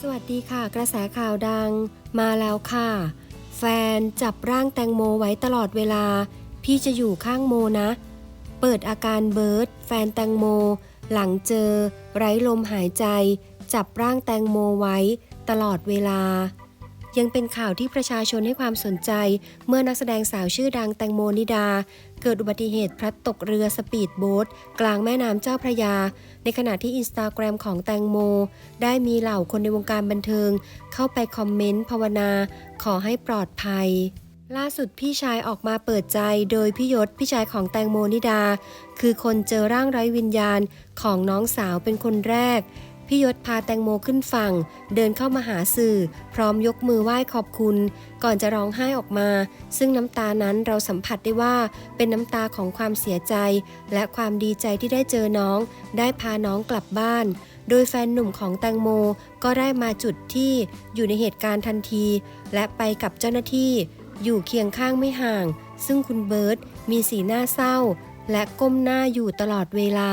สวัสดีค่ะ กระแสข่าวดังมาแล้วค่ะ แฟนจับร่างแตงโมไว้ตลอดเวลา พี่จะอยู่ข้างโมนะ เปิดอาการเบิร์ดแฟนแตงโม หลังเจอ ไร้ลมหายใจ จับร่างแตงโมไว้ตลอดเวลา ยังเป็นข่าวที่ประชาชนให้ความสนใจ เมื่อนักแสดงสาวชื่อดังแตงโมนิดา เกิดอุบัติเหตุพลัดตกเรือสปีดโบ๊ทกลางแม่น้ำเจ้าพระยา ในขณะที่อินสตาแกรมของแตงโม ได้มีเหล่าคนในวงการบันเทิง เข้าไปคอมเมนต์ภาวนา ขอให้ปลอดภัยล่าสุดพี่ชายออกมาเปิดใจโดยพี่ยศพี่ชายของแตงโมนิดา คือคนเจอร่างไร้วิญญาณของน้องสาวเป็นคนแรก พี่ยศพาแตงโมขึ้นฝั่ง เดินเข้ามาหาสื่อ พร้อมยกมือไหว้ขอบคุณ ก่อนจะร้องไห้ออกมา ซึ่งน้ำตานั้นเราสัมผัสได้ว่าเป็นน้ำตาของความเสียใจ และความดีใจที่ได้เจอน้อง ได้พาน้องกลับบ้าน โดยแฟนหนุ่มของแตงโมก็ได้มาจุดที่อยู่ในเหตุการณ์ทันที และไปกับเจ้าหน้าที่ อยู่เคียงข้างไม่ห่าง ซึ่งคุณเบิร์ตมีสีหน้าเศร้า และก้มหน้าอยู่ตลอดเวลา